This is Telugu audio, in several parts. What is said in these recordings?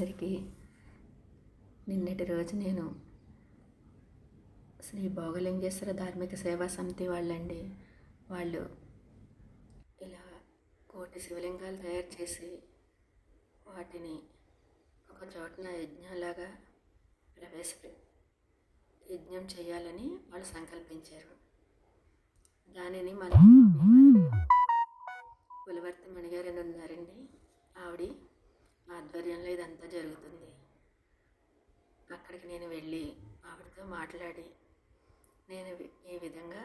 అందరికీ నిన్నటి రోజు నేను శ్రీ భోగలింగేశ్వర ధార్మిక సేవా సమితి వాళ్ళండి. వాళ్ళు ఇలా కోటి శివలింగాలు తయారు చేసి వాటిని ఒక చోటన యజ్ఞంలాగా ప్రవేశపెట్టి యజ్ఞం చేయాలని వాళ్ళు సంకల్పించారు. దానిని మన మాట్లాడి నేను ఈ విధంగా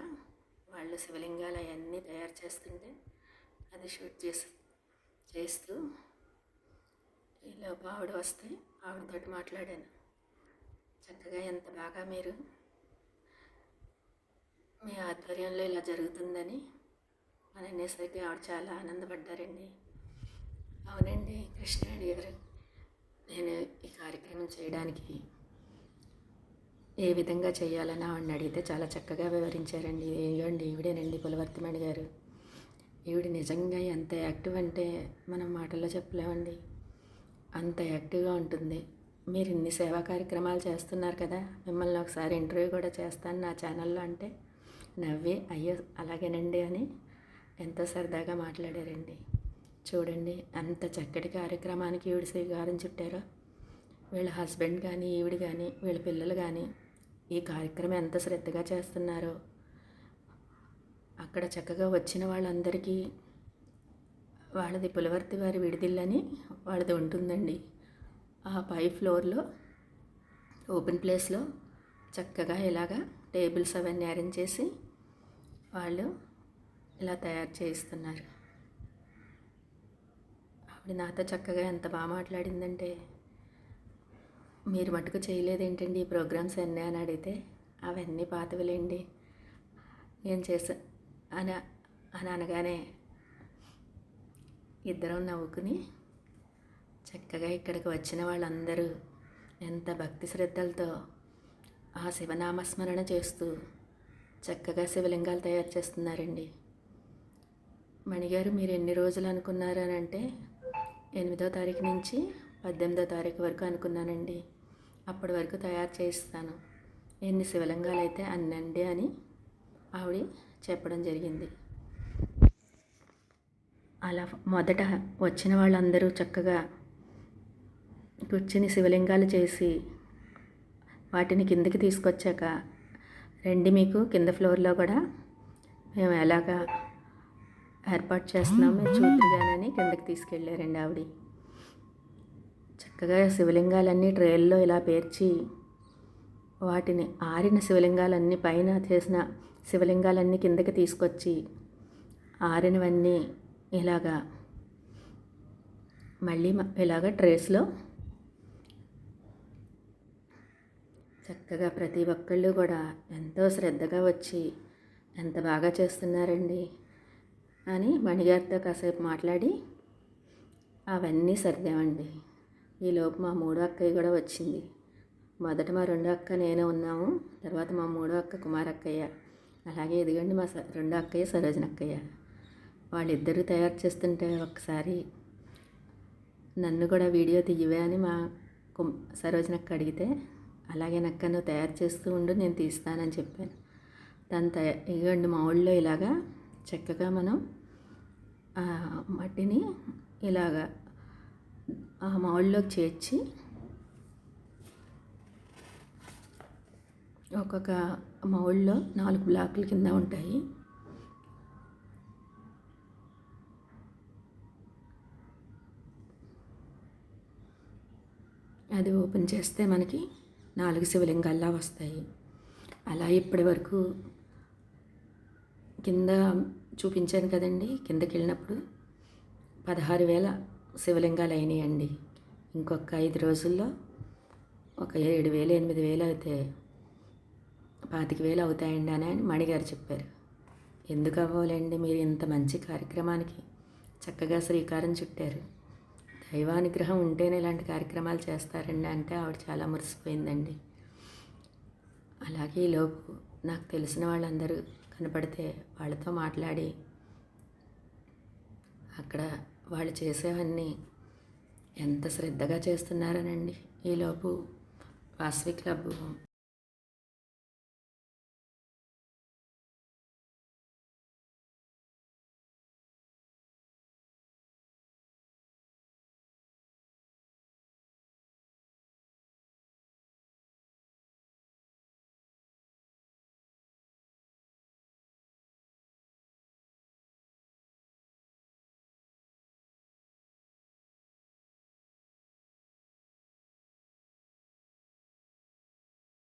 వాళ్ళు శివలింగాలు అవన్నీ తయారు చేస్తుంటే అది షూట్ చేసి చేస్తూ ఇలా ఆవిడ వస్తే ఆవిడతో మాట్లాడాను. చక్కగా ఎంత బాగా మీరు మీ ఆధ్వర్యంలో ఇలా జరుగుతుందని మన అనేసరికి ఆవిడ చాలా ఆనందపడ్డారండి. అవునండి కృష్ణాడి గారు నేను ఈ కార్యక్రమం చేయడానికి ఏ విధంగా చేయాలని ఆవిడని అడిగితే చాలా చక్కగా వివరించారండి. ఇవ్వండి ఈవిడేనండి పులవర్తిమణి గారు. ఈవిడ నిజంగా ఎంత యాక్టివ్ అంటే మనం మాటల్లో చెప్పలేమండి. అంత యాక్టివ్గా ఉంటుంది. మీరు ఇన్ని సేవా కార్యక్రమాలు చేస్తున్నారు కదా మిమ్మల్ని ఒకసారి ఇంటర్వ్యూ కూడా చేస్తాను నా ఛానల్లో అంటే నవ్వి అయ్యో అలాగేనండి అని ఎంతో సరదాగా మాట్లాడారండి. చూడండి అంత చక్కటి కార్యక్రమానికి ఈవిడ శ్రీకారం చుట్టారో. వీళ్ళ హస్బెండ్ కానీ ఈవిడ కానీ వీళ్ళ పిల్లలు కానీ ఈ కార్యక్రమం ఎంత శ్రద్ధగా చేస్తున్నారో. అక్కడ చక్కగా వచ్చిన వాళ్ళందరికీ వాళ్ళది పులవర్తి వారి విడిదిల్లని వాళ్ళది ఉంటుందండి. ఆ పై ఫ్లోర్లో ఓపెన్ ప్లేస్లో చక్కగా ఇలాగా టేబుల్స్ అవన్నీ అరేంజ్ చేసి వాళ్ళు ఇలా తయారు చేయిస్తున్నారు. ఆవిడ నాతో చక్కగా ఎంత బాగా మాట్లాడిందంటే మీరు మటుకు చేయలేదేంటండి ఈ ప్రోగ్రామ్స్ అన్నీ అని అడిగితే అవన్నీ పాతవిలేండి. నేను చేసా అని అని అనగానే ఇద్దరం నవ్వుకుని చక్కగా ఇక్కడికి వచ్చిన వాళ్ళందరూ ఎంత భక్తి శ్రద్ధలతో ఆ శివనామస్మరణ చేస్తూ చక్కగా శివలింగాలు తయారు చేస్తున్నారండి. మణిగారు మీరు ఎన్ని రోజులు అనుకున్నారు అని అంటే ఎనిమిదో తారీఖు నుంచి పద్దెనిమిదో తారీఖు వరకు అనుకున్నానండి. అప్పటి వరకు తయారు చేయిస్తాను ఎన్ని శివలింగాలు అయితే అన్నండి అని ఆవిడ చెప్పడం జరిగింది. అలా మొదట వచ్చిన వాళ్ళందరూ చక్కగా కూర్చుని శివలింగాలు చేసి వాటిని కిందకి తీసుకొచ్చాక రండి మీకు కింద ఫ్లోర్లో కూడా మేము ఎలాగా ఏర్పాటు చేస్తున్నాం మీరు చూద్దరుగానని కిందకి తీసుకెళ్ళారండి ఆవిడ. చక్కగా శివలింగాలన్నీ ట్రేల్లో ఇలా పేర్చి వాటిని ఆరిన శివలింగాలన్నీ పైన చేసిన శివలింగాలన్నీ కిందకి తీసుకొచ్చి ఆరినవన్నీ ఇలాగా మళ్ళీ ఇలాగా ఇలాగ ట్రేస్లో చక్కగా ప్రతి ఒక్కళ్ళు కూడా ఎంతో శ్రద్ధగా వచ్చి ఎంత బాగా చేస్తున్నారండి అని మణిగారితో కాసేపు మాట్లాడి అవన్నీ సర్దామండి. ఈలోపు మా మూడో అక్కయ్య కూడా వచ్చింది. మొదట మా రెండో అక్క నేను ఉన్నాము తర్వాత మా మూడో అక్క కుమారక్కయ్య. అలాగే ఎదిగండి మా స- రెండో అక్కయ్య సరోజన అక్కయ్య వాళ్ళిద్దరూ తయారు చేస్తుంటే ఒకసారి నన్ను కూడా వీడియో తీయవే అని మా కుమ్ సరోజనక్క అడిగితే అలాగే నక్క నువ్వు తయారు చేస్తూ ఉండు నేను తీస్తానని చెప్పాను. దాని తయారు ఇగండి మా ఊళ్ళో ఇలాగా చక్కగా మనం ఆ మట్టిని ఇలాగా ఆ మౌల్లోకి చేర్చి. ఒక్కొక్క మౌల్లో నాలుగు బ్లాకుల కింద ఉంటాయి. అది ఓపెన్ చేస్తే మనకి నాలుగు శివలింగాల్లా వస్తాయి. అలా ఇప్పటి వరకు కింద చూపించాను కదండి కిందకి వెళ్ళినప్పుడు పదహారు వేల శివలింగాలు అయినాయండి. ఇంకొక ఐదు రోజుల్లో ఒక ఏడు వేలు ఎనిమిది వేలు అయితే పాతిక వేలు అవుతాయండి అని అని మణిగారు చెప్పారు. ఎందుకు అవ్వాలండి మీరు ఇంత మంచి కార్యక్రమానికి చక్కగా శ్రీకారం చుట్టారు. దైవానుగ్రహం ఉంటేనే ఇలాంటి కార్యక్రమాలు చేస్తారండి అంటే ఆవిడ చాలా మురిసిపోయిందండి. అలాగే ఈలోపు నాకు తెలిసిన వాళ్ళందరూ కనపడితే వాళ్ళతో మాట్లాడి అక్కడ వాళ్ళు చేసేవన్నీ ఎంత శ్రద్ధగా చేస్తున్నారనండి. ఈలోపు వాసవి క్లబ్